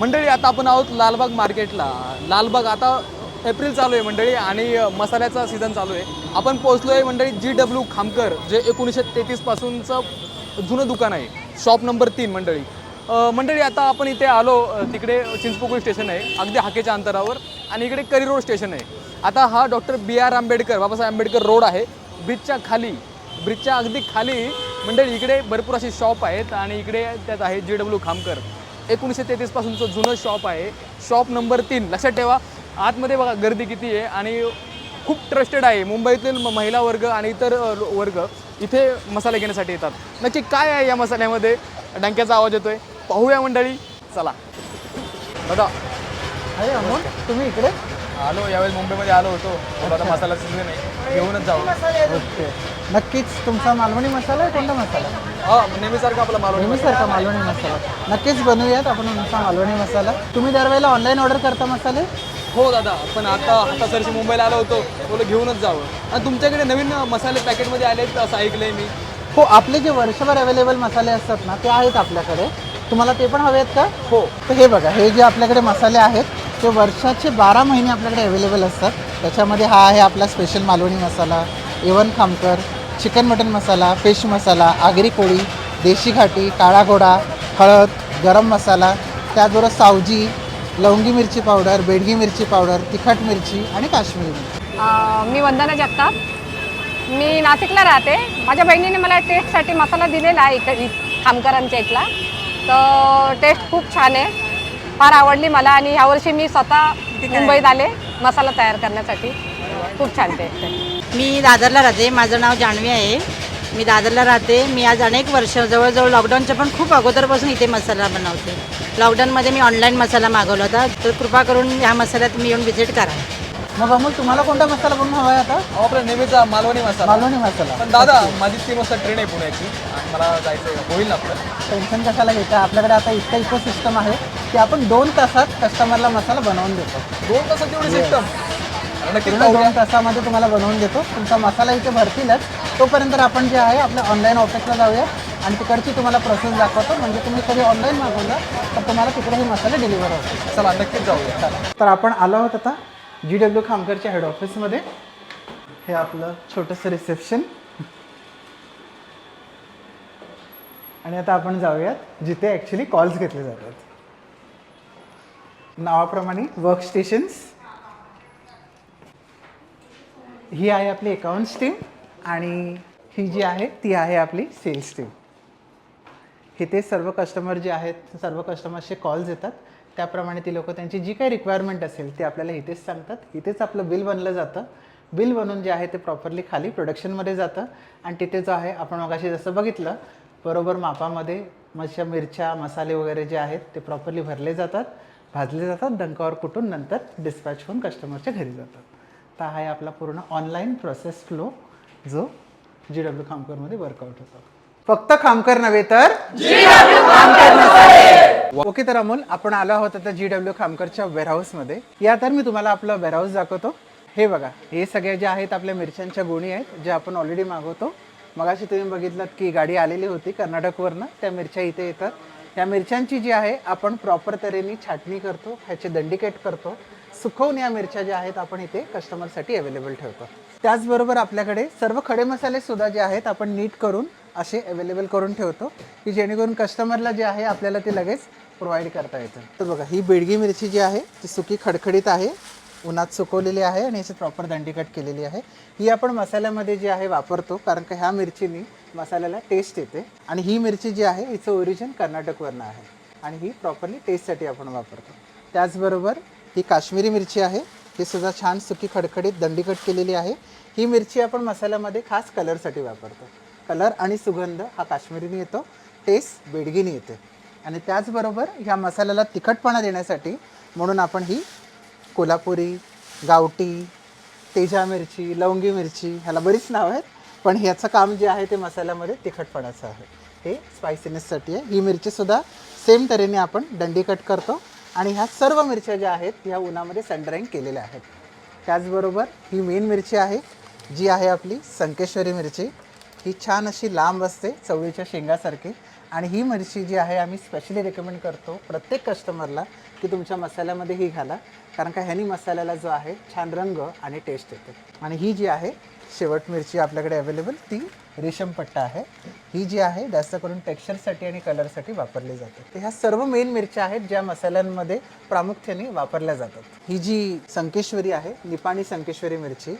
मंडळी आता आपण आहोत लालबाग मार्केटला. लालबाग आता एप्रिल चालू आहे मंडळी आणि मसाल्याचा सीझन चालू आहे. आपण पोहोचलो आहे मंडळी जी डब्ल्यू खामकर जे एकोणीसशे तेहतीसपासूनचं जुनं दुकान आहे. शॉप नंबर तीन मंडळी. मंडळी आता आपण इथे आलो तिकडे चिंचपोकळी स्टेशन आहे अगदी हाकेच्या अंतरावर आणि इकडे करी रोड स्टेशन आहे. आता हा doctor B R Ambedkar Babasaheb Ambedkar road आहे. ब्रिजच्या खाली ब्रिजच्या अगदी खाली मंडळी इकडे भरपूर असे शॉप आहेत आणि इकडे त्यात आहे जी डब्ल्यू खामकर. एकोणीसशे तेहतीसपासूनचं जुनं शॉप आहे. शॉप नंबर तीन. लक्षात ठेवा आतमध्ये बघा गर्दी किती आहे आणि खूप ट्रस्टेड आहे. मुंबईतील म- महिला वर्ग आणि इतर वर्ग इथे मसाले घेण्यासाठी येतात. नक्की काय आहे या मसाल्यामध्ये? डंक्याचा आवाज येतोय. पाहूया मंडळी. चला. दादा. अरे अमोल तुम्ही इकडे? आलो यावेळेस मुंबईमध्ये आलो होतो. आता मसाला सीझन आहे घेऊनच जाऊ. ओके. नक्कीच तुमचा मालवणी मसाला आहे कोणता मसाला? हा नेहमीसारखं आपला मालवणी नेहमीसारखा मालवणी मसाला. नक्कीच बनवूयात आपण तुमचा मालवणी मसाला. तुम्ही दरवेळेला ऑनलाईन ऑर्डर करता मसाले? हो दादा. पण आता आता सरशी मुंबईला आलो होतो. बोलो घेऊनच जावं. आणि तुमच्याकडे नवीन मसाले पॅकेटमध्ये आलेत असं ऐकलंय मी. हो आपले जे वर्षभर अवेलेबल मसाले असतात ना ते आहेत आपल्याकडे. तुम्हाला ते पण हवे आहेत का? हो. तर हे बघा हे जे आपल्याकडे मसाले आहेत ते वर्षाचे बारा महिने आपल्याकडे अवेलेबल असतात. त्याच्यामध्ये हा आहे आपला special Malvani masala A1 Khamkar chicken mutton masala fish masala Agri Koli देशी घाटी काळा घोडा हळद गरम मसाला त्याचबरोबर सावजी लवंगी मिरची पावडर बेडगी मिरची पावडर तिखट मिरची आणि काश्मीरी मिरची. मी वंदना जगताप. मी नाशिकला राहते. माझ्या बहिणीने मला टेस्टसाठी मसाला दिलेला आहे इकडे खामकरांच्या इथला. तर टेस्ट खूप छान आहे. फार आवडली मला आणि ह्यावर्षी मी स्वतः मुंबईत आले मसाला तयार करण्यासाठी. खूप छान आहे मी दादरला राहते माझं नाव जान्हवी आहे. मी दादरला राहते मी आज अनेक वर्ष जवळजवळ लॉकडाऊनच्या पण खूप अगोदरपासून इथे मसाला बनवते. लॉकडाऊनमध्ये मी ऑनलाईन मसाला मागवला होता तर कृपा करून ह्या मसाल्यात तुम्ही येऊन व्हिजिट करा. मग अमोल तुम्हाला कोणता मसाला बनवून हवा आहे आता? अहो, आपला नेहमीचा मालवणी मसाला. मालवणी मसाला. पण दादा माझी तीन वाजता ट्रेन आहे पुण्याची आणि मला जायचं होईल ना आपलं. टेन्शन कशाला घेता? आपल्याकडे आता इतकं इको सिस्टम आहे की आपण दोन तासात कस्टमरला मसाला बनवून देतो. दोन तासात तेवढी सिस्टम नक्कीच पूर्ण पाहूया. दोन तासामध्ये तुम्हाला बनवून देतो. तुमचा मसाला इथे भरतीलच. तोपर्यंत आपण जे आहे आपल्या ऑनलाईन ऑफिसला जाऊया आणि तिकडची तुम्हाला प्रोसेस दाखवतो. म्हणजे तुम्ही कधी ऑनलाईन मागवलं तर तुम्हाला तिकडे हे मसाले डिलिव्हर होतील. चला नक्कीच जाऊया. तर आपण आलो आहोत आता. जी डब्ल्यू खामकरच्या हेड ऑफिसमध्ये हे आपलं छोटंसं रिसेप्शन आणि आता आपण जाऊयात जिथे ॲक्च्युली कॉल्स घेतले जातात. नावाप्रमाणे वर्क स्टेशन्स ही आहे आपली अकाउंट्स टीम आणि ही जी आहे ती आहे आपली सेल्स टीम इथे सर्व कस्टमर जे आहेत सर्व कस्टमर्सचे कॉल्स येतात. त्याप्रमाणे ती लोक त्यांची जी काही रिक्वायरमेंट असेल ते आपल्याला इथेच सांगतात. इथेच आपलं बिल बनलं जातं. बिल बनून जे आहे ते प्रॉपरली खाली प्रोडक्शनमध्ये जातं. आणि तिथे जो आहे आपण मगाशी जसं बघितलं बरोबर मापामध्ये मच्छा मिरच्या मसाले वगैरे जे आहेत ते प्रॉपरली भरले जातात भाजले जातात डंकावर कुटून नंतर डिस्पॅच होऊन कस्टमरच्या घरी जातात. तर हा आहे आपला पूर्ण ऑनलाईन प्रोसेस फ्लो जो जी डब्ल्यू खामकरमध्ये वर्कआउट होतो. फक्त खामकर नव्हे तर? ओके तर अमोल आपण आलो आहोत आता जी डब्ल्यू खामकरच्या वेअरहाऊसमध्ये या तर मी तुम्हाला आपलं वेअरहाऊस दाखवतो. हे बघा हे सगळे जे आहेत आपल्या मिरच्यांच्या गोणी आहेत जे आपण ऑलरेडी मागवतो. मगाशी तुम्ही बघितलं की गाडी आलेली होती कर्नाटकवरनं त्या मिरच्या इथे येतात. या मिरच्यांची जी आहे आपण प्रॉपर तऱ्हेने छाटणी करतो ह्याचे दंडिकेट करतो. सुकवून या मिरच्या ज्या आहेत आपण इथे कस्टमरसाठी अवेलेबल ठेवतो. त्याचबरोबर आपल्याकडे सर्व खडे मसाले सुद्धा जे आहेत आपण नीट करून असे अवेलेबल करून ठेवतो की जेणेकरून कस्टमरला जे आहे आपल्याला ते लगेच प्रोव्हाइड करता येतं. तर बघा ही बेडगी मिरची जी आहे ती सुकी खडखडीत आहे उन्हात सुकवलेली आहे आणि याची प्रॉपर दंडीकट केलेली आहे. ही आपण मसाल्यामध्ये जी आहे वापरतो कारण का ह्या मिरचीनी मसाल्याला टेस्ट येते. आणि ही मिरची जी आहे हिचं ओरिजिन कर्नाटकवरनं आहे. आणि ही प्रॉपरली टेस्टसाठी आपण वापरतो. त्याचबरोबर ही काश्मीरी मिरची आहे ही सुद्धा छान सुकी खडखडीत दंडीकट केलेली आहे. ही मिरची आपण मसाल्यामध्ये खास कलरसाठी वापरतो. कलर आणि सुगंध हा काश्मीरीने येतो टेस्ट बेडगीने येते. आणि त्याचबरोबर ह्या मसाल्याला तिखटपणा देण्यासाठी म्हणून आपण ही कोल्हापुरी गावठी तेजा मिरची लवंगी मिरची ह्याला बरीच नावं आहेत पण ह्याचं काम जे आहे ते मसाल्यामध्ये तिखटपणाचं आहे. हे स्पायसीनेससाठी आहे. ही मिरचीसुद्धा सेम तऱ्हेने आपण दंडी कट करतो आणि ह्या सर्व मिरच्या ज्या आहेत ह्या उन्हामध्ये सनड्राईंग केलेल्या आहेत. त्याचबरोबर ही मेन मिरची आहे जी आहे आपली संकेश्वरी मिरची. ही छान अशी लांब असते चवळीच्या शेंगासारखी. आणि ही मिरची जी आहे आम्ही स्पेशली रेकमेंड करतो प्रत्येक कस्टमरला की तुमच्या मसाल्यामध्ये ही घाला. कारण का ह्यानी मसाल्याला जो आहे छान रंग आणि टेस्ट येते. आणि ही जी आहे शेवट मिरची आपल्याकडे अवेलेबल ती रेशम पट्टा आहे. ही जी आहे जास्त करून टेक्स्चरसाठी आणि कलरसाठी वापरली जाते. तर ह्या सर्व मेन मिरच्या आहेत ज्या मसाल्यांमध्ये प्रामुख्याने वापरल्या जातात. ही जी संकेश्वरी आहे निपाणी संकेश्वरी मिरची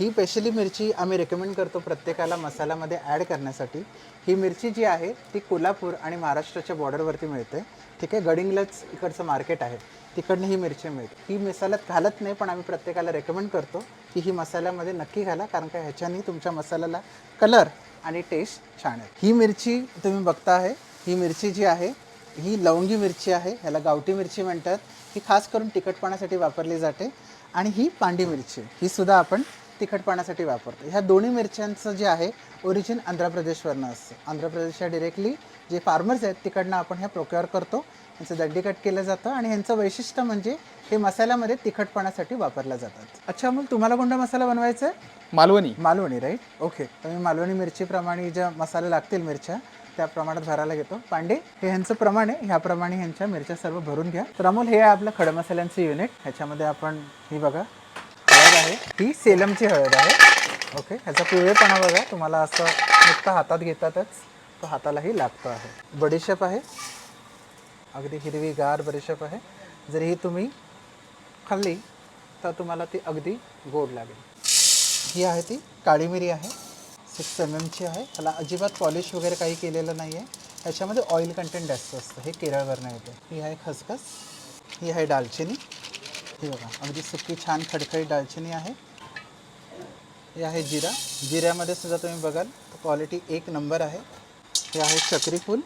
ही स्पेशली मिरची आम्ही रेकमेंड करतो प्रत्येकाला मसाल्यामध्ये ॲड करण्यासाठी. ही मिरची जी आहे ती कोल्हापूर आणि महाराष्ट्राच्या बॉर्डरवरती मिळते. ठीक आहे गडिंगलच इकडचं मार्केट आहे. तिकडनं ही मिरची मिळते. ही मसाल्यात घालत नाही पण आम्ही प्रत्येकाला रेकमेंड करतो की ही मसाल्यामध्ये नक्की घाला कारण का ह्याच्याने तुमच्या मसाल्याला कलर आणि टेस्ट छान आहे ही मिरची तुम्ही बघता आहे ही मिरची जी आहे ही लवंगी मिरची आहे ह्याला गावठी मिरची म्हणतात. ही खास करून तिखटपणासाठी वापरली जाते. आणि ही पांडी मिरची ही सुद्धा आपण तिखटपणासाठी वापरतो. ह्या दोन्ही मिरच्यांचं जे आहे ओरिजिन आंध्र प्रदेशवरनं असतं. आंध्र प्रदेशच्या डिरेक्टली जे फार्मर्स आहेत तिकडनं आपण ह्या प्रोक्युअर करतो. ह्यांचं दड्डी कट केलं जातं आणि ह्यांचं वैशिष्ट्य म्हणजे हे मसाल्यामध्ये तिखटपणासाठी वापरल्या जातात. अच्छा मग तुम्हाला कोणता मसाला बनवायचा आहे? मालवणी. मालवणी राईट ओके तर मी मालवणी मिरचीप्रमाणे ज्या मसाले लागतील मिरच्या त्या प्रमाणात भरायला घेतो. पांडे हे ह्यांचं प्रमाण आहे. ह्याप्रमाणे ह्यांच्या मिरच्या सर्व भरून घ्या. तर अमोल हे आहे आपलं खडं मसाल्यांचं युनिट ह्याच्यामध्ये आपण ही बघा आहे. ही सेलमची हळद आहे. ओके ह्याचा पिवळेपणा बघा. तुम्हाला असं नुसतं हातात घेतातच. तो हातालाही लागतो आहे. बडीशेप आहे. अगदी हिरवीगार बडीशेप आहे. जर ही तुम्ही खाल्ली तर तुम्हाला ती अगदी गोड लागेल. ही आहे ती काळी मिरी आहे. सिक्स एम एमची आहे. त्याला अजिबात पॉलिश वगैरे काही केलेलं नाही आहे ह्याच्यामध्ये ऑइल कंटेंट जास्त असतं. हे केरळवरनं येतं. ही आहे खसखस. ही आहे दालचिनी. हो हे बघा अगदी सुकी छान खडखडी दालचिनी आहे. हे आहे जिरा. जिऱ्यामध्ये सुद्धा तुम्ही बघाल क्वालिटी एक नंबर आहे. हे आहे चक्री फूल.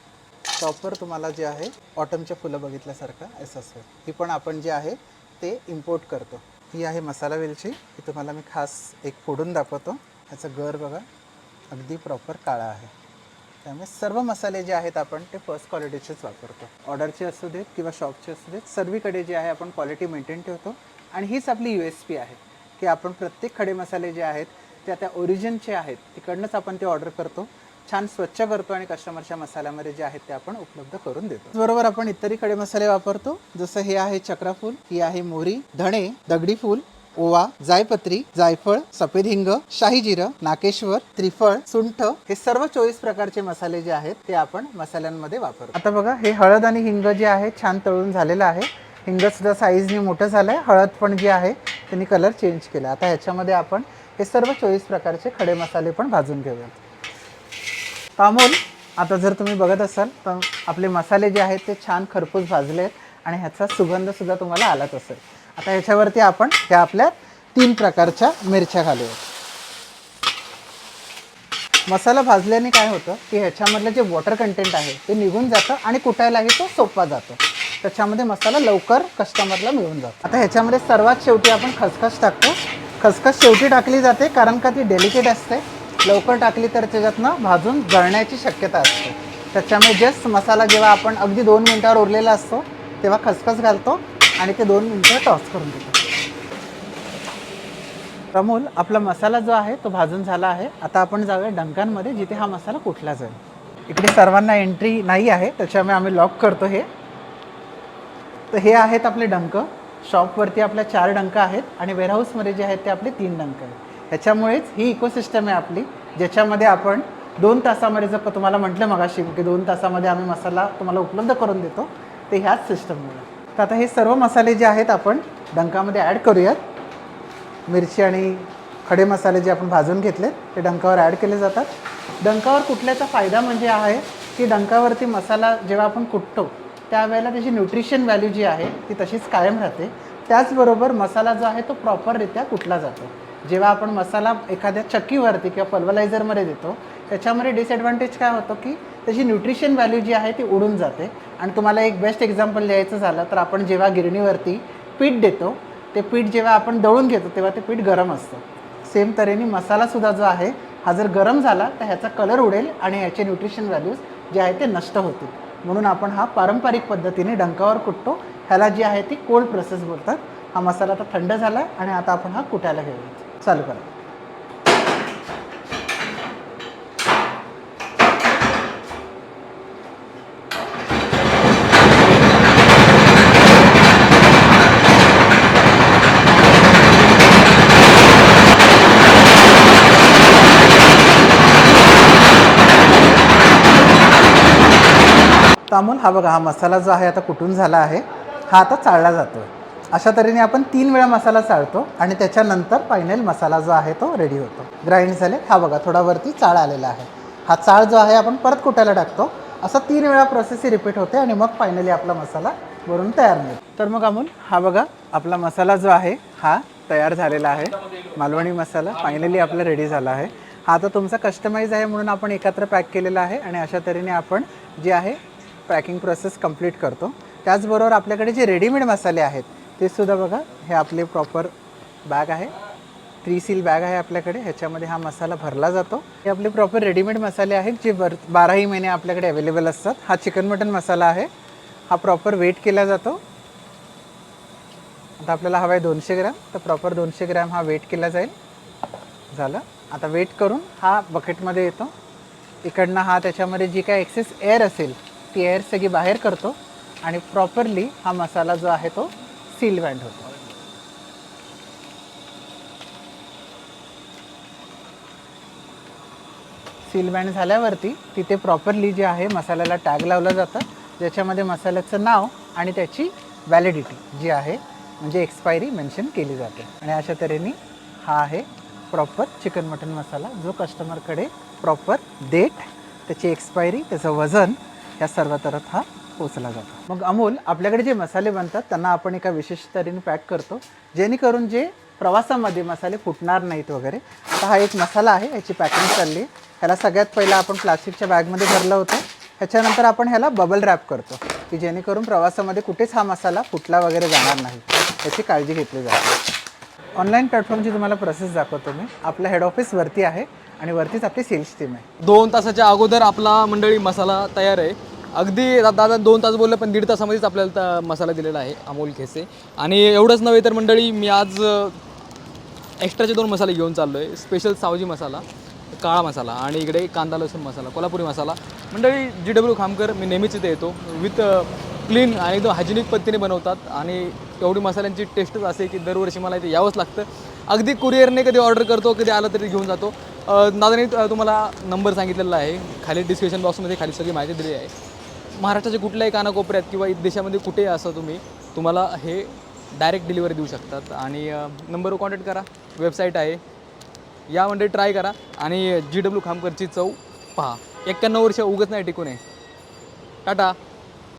प्रॉपर तुम्हाला जे आहे ऑटमच्या फुलं बघितल्यासारखं असं असं ही पण आपण जे आहे ते इम्पोर्ट करतो. ही आहे मसाला वेलची. ही तुम्हाला मी खास एक फोडून दाखवतो. याचं गर बघा अगदी प्रॉपर काळा आहे. त्यामुळे सर्व मसाले जे आहेत आपण ते फर्स्ट क्वालिटीचेच वापरतो. ऑर्डरचे असू देत किंवा शॉपचे असू देत सर्वीकडे जे आहे आपण क्वालिटी मेंटेन ठेवतो. आणि हीच आपली यू एस पी आहे की आपण प्रत्येक खडे मसाले जे आहेत ते आता ओरिजिनचे आहेत तिकडनंच आपण ते ऑर्डर करतो. छान स्वच्छ करतो आणि कस्टमरच्या मसाल्यामध्ये जे आहेत ते आपण उपलब्ध करून देतो. बरोबर आपण इतरही खडे मसाले वापरतो. जसं हे आहे चक्राफूल ही आहे मोहरी धणे दगडी फूल ओवा जायपत्री जायफळ सफेद हिंग शाही जिरं नाकेश्वर त्रिफळ सुंठ हे सर्व चोवीस प्रकारचे मसाले जे आहेत ते आपण मसाल्यांमध्ये वापरतो. आता बघा हे हळद आणि हिंग जे आहे छान तळून झालेलं आहे. हिंग सुद्धा साईजने मोठं झालं आहे हळद पण जी आहे त्यांनी कलर चेंज केला. आता ह्याच्यामध्ये आपण हे सर्व चोवीस प्रकारचे खडे मसाले पण भाजून घेऊयात. तामोल आता जर तुम्ही बघत असाल तर आपले मसाले जे आहेत ते छान खरपूस भाजले आहेत आणि ह्याचा सुगंधसुद्धा तुम्हाला आलाच असेल. आता ह्याच्यावरती आपण ह्या आपल्या तीन प्रकारच्या मिरच्या घालूया मसाला भाजल्याने काय होतं की ह्याच्यामधलं जे वॉटर कंटेंट आहे ते निघून जातं आणि कुटायलाही तो सोपा जातो. त्याच्यामध्ये मसाला लवकर कस्टमरला मिळून जातो. आता ह्याच्यामध्ये सर्वात शेवटी आपण खसखस टाकतो. खसखस शेवटी टाकली जाते कारण का ती डेलिकेट असते. लवकर टाकली तर त्याच्यातनं भाजून जळण्याची शक्यता असते. त्याच्यामुळे जस्ट मसाला जेव्हा आपण अगदी दोन मिनटावर उरलेला असतो तेव्हा खसखस घालतो. आणि ते दोन मिनटं टॉस करून देतो. प्रमोल आपला मसाला जो आहे तो भाजून झाला आहे. आता आपण जाऊया डंकांमध्ये जिथे हा मसाला कुठला जाईल. इकडे सर्वांना एंट्री नाही आहे त्याच्यामुळे आम्ही लॉक करतो हे. तर हे आहेत आपले डंक. शॉपवरती आपल्या चार डंक आहेत आणि वेअरहाऊसमध्ये जे आहेत ते आपले तीन डंक आहेत. ह्याच्यामुळेच ही इकोसिस्टम आहे आपली ज्याच्यामध्ये आपण दोन तासामध्ये जर तुम्हाला म्हटलं मगाशी की दोन तासामध्ये आम्ही मसाला तुम्हाला उपलब्ध करून देतो ते ह्याच सिस्टममुळे तर आता हे सर्व मसाले जे आहेत आपण डंकामध्ये ॲड करूयात. मिरची आणि खडे मसाले जे आपण भाजून घेतले ते डंकावर ॲड केले जातात. डंकावर कुठल्याचा फायदा म्हणजे आहे की डंकावरती मसाला जेव्हा आपण कुटतो त्यावेळेला त्याची न्यूट्रिशन व्हॅल्यू जी आहे ती तशीच कायम राहते. त्याचबरोबर मसाला जो आहे तो प्रॉपररित्या कुटला जातो. जेव्हा आपण मसाला एखाद्या चक्कीवरती किंवा पल्वलायझरमध्ये देतो त्याच्यामध्ये डिसएडव्हान्टेज काय होतं की त्याची न्यूट्रिशन व्हॅल्यू जी आहे ती उडून जाते. आणि तुम्हाला एक बेस्ट एक्झाम्पल द्यायचं झालं तर आपण जेव्हा गिरणीवरती पीठ देतो ते पीठ जेव्हा आपण दळून घेतो तेव्हा ते पीठ गरम असतं. सेम तऱ्हेने मसालासुद्धा जो आहे हा जर गरम झाला तर ह्याचा कलर उडेल आणि ह्याचे न्यूट्रिशन व्हॅल्यूज जे आहे ते नष्ट होतील. म्हणून आपण हा पारंपरिक पद्धतीने डंकावर कुटतो. ह्याला जी आहे ती कोल्ड प्रोसेस बोलतात. हा मसाला आता थंड झाला आहे आणि आता आपण हा कुटायला घेऊयात. चालू करा. तर अमोल हा बघा हा मसाला जो आहे आता कुठून झाला आहे हा आता चाळला जातो अशा तऱ्हेने आपण तीन वेळा मसाला चाळतो आणि त्याच्यानंतर फायनल मसाला जो आहे तो रेडी होतो. ग्राइंड झाले हा बघा थोडा वरती चाळ आलेला आहे. हा चाळ जो आहे आपण परत कुटायला टाकतो. असं तीन वेळा प्रोसेस ही रिपीट होते आणि मग फायनली आपला मसाला वरून तयार मिळतो तर मग अमोल हा बघा आपला मसाला जो आहे हा तयार झालेला आहे. मालवणी मसाला फायनली आपला रेडी झाला आहे. हा आता तुमचा कस्टमाइज आहे म्हणून आपण एकत्र पॅक केलेला आहे आणि अशा तऱ्हेने आपण जे आहे पॅकिंग प्रोसेस कंप्लीट करतो. त्याचबरोबर आपल्याकडे जे रेडीमेड मसाले आहेत ते सुद्धा बघा हे आपले प्रॉपर बॅग आहे. थ्री सील बॅग आहे आपल्याकडे. ह्याच्यामध्ये हा मसाला भरला जातो. हे आपले प्रॉपर रेडीमेड मसाले आहेत जे बर बाराही महिने आपल्याकडे अवेलेबल असतात. हा चिकन मटन मसाला आहे. हा प्रॉपर वेट केला जातो. आता आपल्याला हवा आहे दोनशे ग्रॅम. तर प्रॉपर दोनशे ग्रॅम हा वेट केला जाईल. झालं. आता वेट करून हा बकेटमध्ये येतो. इकडनं हा त्याच्यामध्ये जी काय एक्सेस एअर असेल ती एअर सगळी बाहेर करतो आणि प्रॉपरली हा मसाला जो आहे तो सील बँड होतो सील बँड झाल्यावरती तिथे प्रॉपरली जे आहे मसाल्याला टॅग लावलं जातं. ज्याच्यामध्ये मसाल्याचं नाव आणि त्याची व्हॅलिडिटी जी आहे म्हणजे एक्सपायरी मेन्शन केली जाते. आणि अशा तऱ्हेने हा आहे प्रॉपर चिकन मटन मसाला जो कस्टमरकडे प्रॉपर डेट त्याची एक्सपायरी त्याचं वजन या सर्व तरत हा पोचला जातो. मग अमोल आपल्याकडे जे मसाले बनतात त्यांना आपण एका विशेष तऱ्हेने पॅक करतो जेणेकरून जे प्रवासामध्ये मसाले फुटणार नाहीत वगैरे आता हा एक मसाला आहे याची पॅकिंग चालली ह्याला सगळ्यात पहिला आपण प्लास्टिकच्या बॅगमध्ये भरलं होतं. ह्याच्यानंतर आपण ह्याला बबल रॅप करतो की जेणेकरून प्रवासामध्ये कुठेच हा मसाला फुटला वगैरे जाणार नाही. याची काळजी घेतली जाते. ऑनलाईन प्लॅटफॉर्मची तुम्हाला प्रोसेस दाखवतो मी. आपलं हेड ऑफिस वरती आहे आणि वरतीच आपली सेल्स टीम आहे. दोन तासाच्या अगोदर आपला मंडळी मसाला तयार आहे. अगदी दादा दोन तास बोललं पण दीड तासामध्येच आपल्याला त- मसाला दिलेला आहे अमोल खेसे. आणि एवढंच नव्हे तर मंडळी मी आज एक्स्ट्राचे दोन मसाले घेऊन चाललो आहे स्पेशल सावजी मसाला काळा मसाला आणि इकडे कांदा लसूण मसाला कोल्हापुरी मसाला. मंडळी जी डब्ल्यू खामकर मी नेहमीच इथे येतो. विथ क्लीन आणि एकदम हायजेनिक पद्धतीने बनवतात आणि एवढी मसाल्यांची टेस्टच असे की दरवर्षी मला इथे यावंच लागतं. अगदी कुरिअरने कधी ऑर्डर करतो कधी आलं तरी घेऊन जातो. अ, दादाने तुम्हाला नंबर सांगितलेला आहे. खाली डिस्क्रिप्शन बॉक्समध्ये खाली सगळी माहिती दिली आहे. महाराष्ट्राच्या कुठल्याही कानाकोपऱ्यात किंवा देशामध्ये कुठेही असा तुम्ही तुम्हाला हे डायरेक्ट डिलिव्हरी देऊ शकतात. आणि नंबरवर कॉन्टॅक्ट करा. वेबसाईट आहे. या म्हणजे ट्राय करा. आणि जी डब्ल्यू खामकरची चव पहा. एक्क्याण्णव वर्ष उगत नाही टिकून आहे. टाटा.